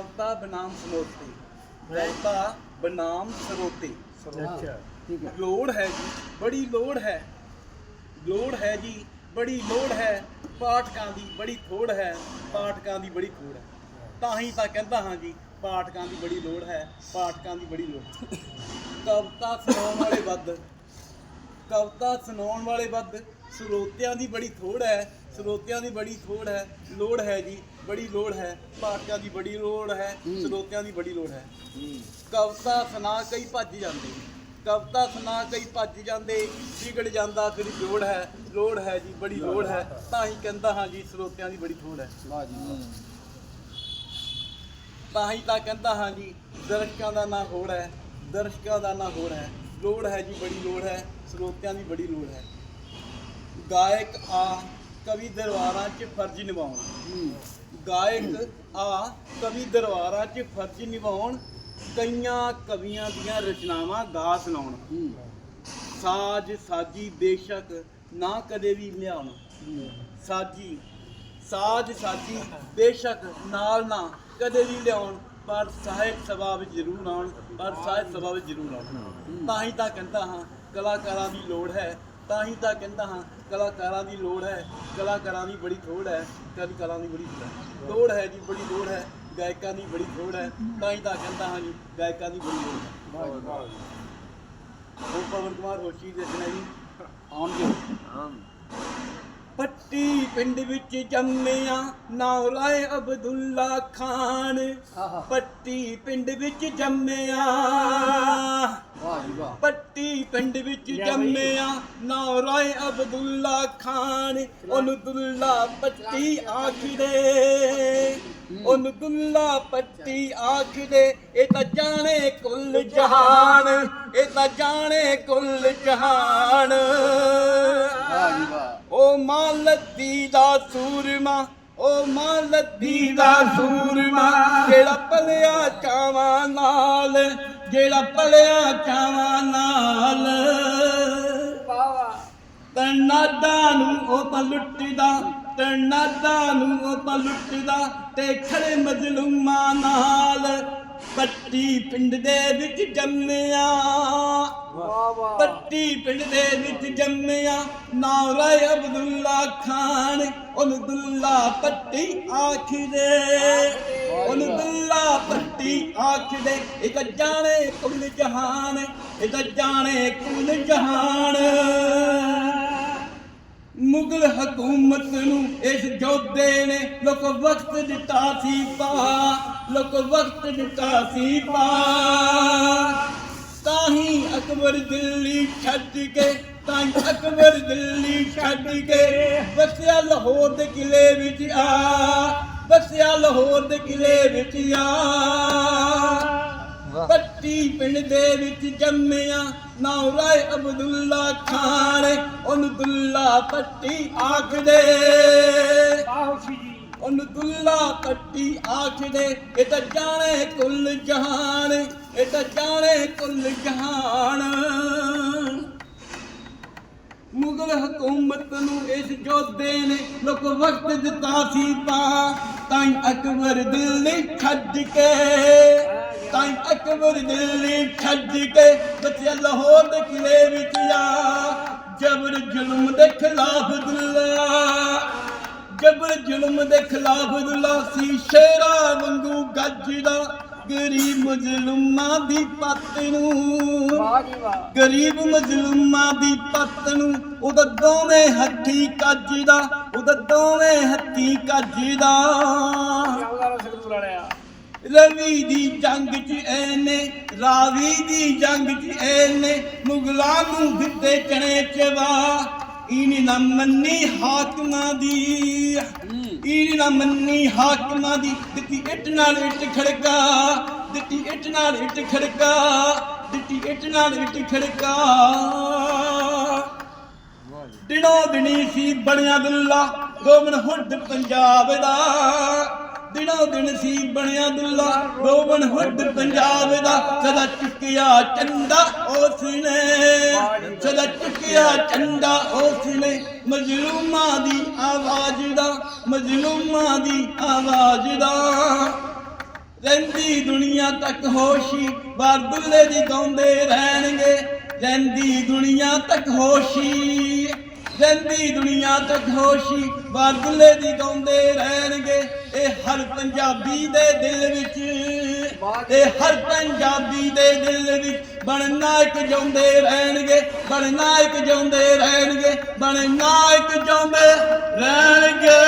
ਕਵਤਾ ਬਨਾਮ ਸਰੋਤੇ। ਅੱਛਾ। ਠੀਕ ਹੈ। ਲੋੜ ਹੈ ਜੀ ਬੜੀ ਲੋੜ ਹੈ। ਲੋੜ ਹੈ ਜੀ ਬੜੀ ਲੋੜ ਹੈ। ਪਾਠਕਾਂ ਦੀ ਬੜੀ ਥੋੜ ਹੈ। ਪਾਠਕਾਂ ਦੀ ਬੜੀ ਥੋੜ ਹੈ। ਤਾਂ ਹੀ ਤਾਂ ਕਹਿੰਦਾ ਹਾਂ ਜੀ ਪਾਠਕਾਂ ਦੀ ਬੜੀ ਲੋੜ ਹੈ। ਪਾਠਕਾਂ ਦੀ ਬੜੀ ਲੋੜ ਹੈ। ਕਵਿਤਾ ਸੁਣਾਉਣ ਵਾਲੇ ਵੱਧ। ਕਵਿਤਾ ਸੁਣਾਉਣ ਵਾਲੇ ਵੱਧ। ਸਰੋਤਿਆਂ ਦੀ ਬੜੀ ਥੋੜ ਹੈ ਸਰੋਤਿਆਂ ਦੀ ਬੜੀ ਥੋੜ ਹੈ ਲੋੜ ਹੈ ਜੀ ਬੜੀ ਲੋੜ ਹੈ ਪਾਠਕਾਂ ਦੀ ਬੜੀ ਲੋੜ ਹੈ ਸਰੋਤਿਆਂ ਦੀ ਬੜੀ ਲੋੜ ਹੈ। ਕਵਿਤਾ ਸੁਣਾ ਕਈ ਭੱਜ ਜਾਂਦੇ ਕਵਿਤਾ ਸੁਣਾ ਕਈ ਭੱਜ ਜਾਂਦੇ ਵਿਗੜ ਜਾਂਦਾ ਫਿਰ ਜੋੜ ਹੈ ਲੋੜ ਹੈ ਜੀ ਬੜੀ ਲੋੜ ਹੈ ਤਾਂ ਹੀ ਕਹਿੰਦਾ ਹਾਂ ਜੀ ਸਰੋਤਿਆਂ ਦੀ ਬੜੀ ਥੋੜ ਹੈ। ਵਾਹ ਜੀ। ਤਾਂ ਹੀ ਤਾਂ ਕਹਿੰਦਾ ਹਾਂ ਜੀ ਦਰਸ਼ਕਾਂ ਦਾ ਨਾ ਹੋੜ ਹੈ ਦਰਸ਼ਕਾਂ ਦਾ ਨਾ ਹੋੜ ਹੈ ਲੋੜ ਹੈ ਜੀ ਬੜੀ ਲੋੜ ਹੈ ਸਰੋਤਿਆਂ ਦੀ ਬੜੀ ਲੋੜ ਹੈ। ਗਾਇਕ ਆ ਕਵੀ ਦਰਬਾਰਾਂ 'ਚ ਫਰਜ਼ ਨਿਭਾਉਣ। ਗਾਇਕ ਆ ਕਵੀ ਦਰਬਾਰਾਂ 'ਚ ਫਰਜ਼ ਨਿਭਾਉਣ, ਕਈਆਂ ਕਵੀਆਂ ਦੀਆਂ ਰਚਨਾਵਾਂ ਗਾ ਸੁਣਾਉਣ। ਸਾਜ ਸਾਜੀ ਬੇਸ਼ੱਕ ਨਾ ਕਦੇ ਵੀ ਲਿਆਉਣ। ਸਾਜੀ, ਸਾਜ ਸਾਜੀ ਬੇਸ਼ੱਕ ਨਾਲ ਨਾ ਕਦੇ ਵੀ ਲਿਆਉਣ, ਪਰ ਸਾਹਿਤ ਸਭਾ ਵਿੱਚ ਜ਼ਰੂਰ ਆਉਣ, ਪਰ ਸਾਹਿਤ ਸਭਾ ਵਿੱਚ ਜ਼ਰੂਰ ਆਉਣ। ਤਾਂ ਹੀ ਤਾਂ ਕਹਿੰਦਾ ਹਾਂ, ਕਲਾਕਾਰਾਂ ਦੀ ਲੋੜ ਹੈ ਤਾਂ ਹੀ ਤਾਂ ਕਹਿੰਦਾ ਹਾਂ ਕਲਾਕਾਰਾਂ ਦੀ ਲੋੜ ਹੈ ਕਲਾਕਾਰਾਂ ਦੀ ਬੜੀ ਥੋੜ ਹੈ ਕਵੀ ਕਲਾ ਦੀ ਬੜੀ ਥੋੜ ਹੈ। ਲੋੜ ਹੈ ਜੀ ਬੜੀ ਲੋੜ ਹੈ ਗਾਇਕਾਂ ਦੀ ਬੜੀ ਥੋੜ ਹੈ ਤਾਂ ਹੀ ਤਾਂ ਕਹਿੰਦਾ ਹਾਂ ਜੀ ਗਾਇਕਾਂ ਦੀ ਬੜੀ ਲੋੜ ਹੈ। ਵਾਹ ਵਾਹ। ਉਹ ਪਵਨ ਕੁਮਾਰ ਹੋਸ਼ੀ ਦੇ ਜੀ? ਆਉਣਗੇ। ਪੱਟੀ ਪਿੰਡ ਵਿੱਚ ਜੰਮਿਆ ਨਾਮ ਰਾਏ ਅਬਦੁੱਲਾ ਖਾਨ। ਪੱਟੀ ਪਿੰਡ ਵਿੱਚ ਜੰਮਿਆ। ਪੱਟੀ ਪਿੰਡ ਵਿੱਚ ਜੰਮਿਆ ਨਾਮ ਰਾਏ ਅਬਦੁੱਲਾ ਖਾਨ। ਉਹਨੂੰ ਦੁੱਲਾ ਪੱਟੀ ਆਖਦੇ। ਉਹਨੂੰ ਦੁੱਲਾ ਪੱਟੀ ਆਖਦੇ ਇਹ ਤਾਂ ਜਾਣੇ ਕੁੱਲ ਜਹਾਨ। ਇਹ ਤਾਂ ਜਾਣੇ ਕੁੱਲ ਜਹਾਨ। ਵਾਹ ਜੀ ਵਾਹ। ਓ ਮਾਂ ਲੱਦੀ ਦਾ ਸੂਰਮਾ ਓ ਮਾਂ ਲੱਦੀ ਦਾ ਸੂਰਮਾ ਜਿਹੜਾ ਪਲਿਆ ਚਾਵਾਂ ਨਾਲ ਜਿਹੜਾ ਪਲਿਆ ਚਾਵਾਂ ਨਾਲ। ਤਨਾਦਾ ਨੂੰ ਉਹ ਤਾਂ ਲੁੱਟਦਾ ਤਨਾਦਾ ਨੂੰ ਉਹ ਤਾਂ ਲੁੱਟਦਾ ਤੇ ਖੜੇ ਮਜ਼ਲੂਮਾਂ ਨਾਲ। ਪੱਟੀ ਪਿੰਡ ਦੇ ਵਿੱਚ ਜੰਮਿਆ। ਪੱਟੀ ਪਿੰਡ ਦੇ ਵਿੱਚ ਜੰਮਿਆ। ਨਾਮ ਰਾਏ ਅਬਦੁੱਲਾ ਖਾਨ ਉਹਨੂੰ ਦੁੱਲਾ ਪੱਟੀ ਆਖਦੇ। ਉਹਨੂੰ ਦੁੱਲਾ ਪੱਟੀ ਆਖਦੇ। ਇਹ ਤਾਂ ਜਾਣੇ ਕੁੱਲ ਜਹਾਨ ਇਹ ਤਾਂ ਜਾਣੇ ਕੁੱਲ ਜਹਾਨ। ਮੁਗਲ ਹਕੂਮਤ ਨੂੰ ਇਸ ਜੋਧੇ ਨੇ ਲੋਕ ਵਕਤ ਦਿੱਤਾ ਸੀ ਪਾ ਲੋਕ ਵਕਤ ਦਿੱਤਾ ਸੀ ਪਾ ਤਾਂ ਹੀ ਅਕਬਰ ਦਿੱਲੀ ਛੱਡ ਕੇ ਤਾਂ ਹੀ ਅਕਬਰ ਦਿੱਲੀ ਛੱਡ ਕੇ ਵਸਿਆ ਲਾਹੌਰ ਦੇ ਕਿਲੇ ਵਿੱਚ ਆ ਵਸਿਆ ਲਾਹੌਰ ਦੇ ਕਿਲੇ ਵਿੱਚ ਆ। ਪੱਟੀ ਪਿੰਡ ਦੇ ਵਿੱਚ ਜੰਮਿਆ ਨਾਮ ਰਾਏ ਅਬਦੁੱਲਾ ਖਾਨ ਉਹਨੂੰ ਦੁੱਲਾ ਪੱਟੀ ਆਖਦੇ ਉਹਨੂੰ ਦੁੱਲਾ ਪੱਟੀ ਆਖਦੇ ਇਹ ਤਾਂ ਜਾਣੇ ਕੁੱਲ ਜਹਾਨ ਇਹ ਤਾਂ ਜਾਣੇ ਕੁੱਲ ਜਹਾਨ। ਮੁਗਲ ਹਕੂਮਤ ਨੂੰ ਇਸ ਜੋਧੇ ਨੇ ਲੋਕ ਵਕਤ ਦਿੱਤਾ ਸੀ ਤਾਂ ਅਕਬਰ ਦਿੱਲੀ ਛੱਡ ਕੇ। ਤਾਂ ਹੀ ਅਕਬਰ ਦਿੱਲੀ ਛੱਡ ਕੇ ਬਚਿਆ ਲਾਹੌਰ ਦੇ ਕਿਲੇ ਵਿੱਚ ਆ ਜਬਰ ਜ਼ੁਲਮ ਦੇ ਖਿਲਾਫ ਦੁੱਲਾ ਜਬਰ ਜ਼ੁਲਮ ਦੇ ਖਿਲਾਫ ਦੁੱਲਾ ਸੀ ਸ਼ੇਰਾ ਵਾਂਗੂ ਗੱਜਦਾ ਗਰੀਬ ਮਜ਼ਲੂਮਾਂ ਦੀ ਪੱਤ ਨੂੰ ਵਾਹ ਜੀ ਵਾਹ ਗਰੀਬ ਮਜ਼ਲੂਮਾਂ ਦੀ ਪੱਤ ਨੂੰ ਉਹਦਾ ਦੋਵੇਂ ਹੱਥੀ ਕੱਜਦਾ ਉਹਦਾ ਦੋਵੇਂ ਹੱਥੀ ਕੱਜਦਾ ਰਵੀ ਦੀ ਜੰਗ 'ਚ ਐਨੇ ਰਾਵੀ ਦੀ ਜੰਗ 'ਚ ਐਨੇ ਮੁਗਲਾਂ ਨੂੰ ਦਿੱਤੇ ਚਣੇ ਚਵਾ। ਇਨੀ ਨਾ ਮੰਨੀ ਹਾਕਮਾਂ ਦੀ। ਇਨੀ ਨਾ ਮੰਨੀ ਹਾਕਮਾਂ ਦੀ। ਦਿੱਤੀ ਇੱਟ ਨਾਲ ਇੱਟ ਖੜਕਾ। ਦਿੱਤੀ ਇੱਟ ਨਾਲ ਇੱਟ ਖੜਕਾ। ਦਿੱਤੀ ਇੱਟ ਨਾਲ ਇੱਟ ਖੜਕਾ। ਦਿਨੋ ਦਿਨੀ ਸੀ ਬਣਿਆ ਦੁੱਲਾ ਗੋਬਨ ਹੁੱਡ ਪੰਜਾਬ ਦਾ। ਦਿਨੋ ਦਿਨ ਸੀ ਬਣਿਆ ਦੁੱਲਾ ਗੋਬਨ ਹੁੱਡ ਪੰਜਾਬ ਦਾ, ਸਦਾ ਚੁੱਕਿਆ ਚੰਦਾ ਉਸ ਨੇ। ਸਦਾ ਚੁੱਕਿਆ ਚੰਦਾ ਉਸ ਨੇ, ਮਜ਼ਲੂਮਾਂ ਦੀ ਆਵਾਜ਼ ਦਾ, ਮਜ਼ਲੂਮਾਂ ਦੀ ਆਵਾਜ਼ ਦਾ। ਰਹਿੰਦੀ ਦੁਨੀਆ ਤੱਕ ਹੋਸ਼ੀ ਬਾਰਦੁੱਲੇ ਦੀ ਗਾਉਂਦੇ ਰਹਿਣਗੇ। ਰਹਿੰਦੀ ਦੁਨੀਆ ਤੱਕ ਹੋਸ਼ੀ, ਰਹਿੰਦੀ ਦੁਨੀਆ ਤੱਕ ਹੋਸ਼ੀ ਬਾਰਦੁੱਲੇ ਦੀ ਗਾਉਂਦੇ ਰਹਿਣਗੇ। ਇਹ ਹਰ ਪੰਜਾਬੀ ਦੇ ਦਿਲ ਵਿੱਚ, ਇਹ ਹਰ ਪੰਜਾਬੀ ਦੇ ਦਿਲ ਵਿੱਚ ਬਣਨਾ ਇੱਕ ਜਿਉਂਦੇ ਰਹਿਣਗੇ ਬਣਨਾ ਇੱਕ ਜਿਉਂਦੇ ਰਹਿਣਗੇ ਬਣਨਾ ਇੱਕ ਜਿਉਂਦੇ ਰਹਿਣਗੇ।